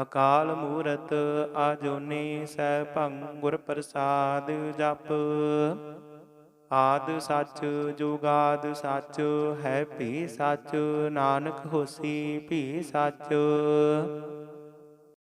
ਅਕਾਲ ਮੂਰਤ ਆਜੋਨੀ ਸੈਭੰ ਗੁਰ ਪ੍ਰਸਾਦ ਜਪ। ਆਦ ਸੱਚ, ਜੁਗਾਦ ਸੱਚ, ਹੈ ਭੀ ਸੱਚ, ਨਾਨਕ ਹੋਸੀ ਭੀ ਸੱਚ।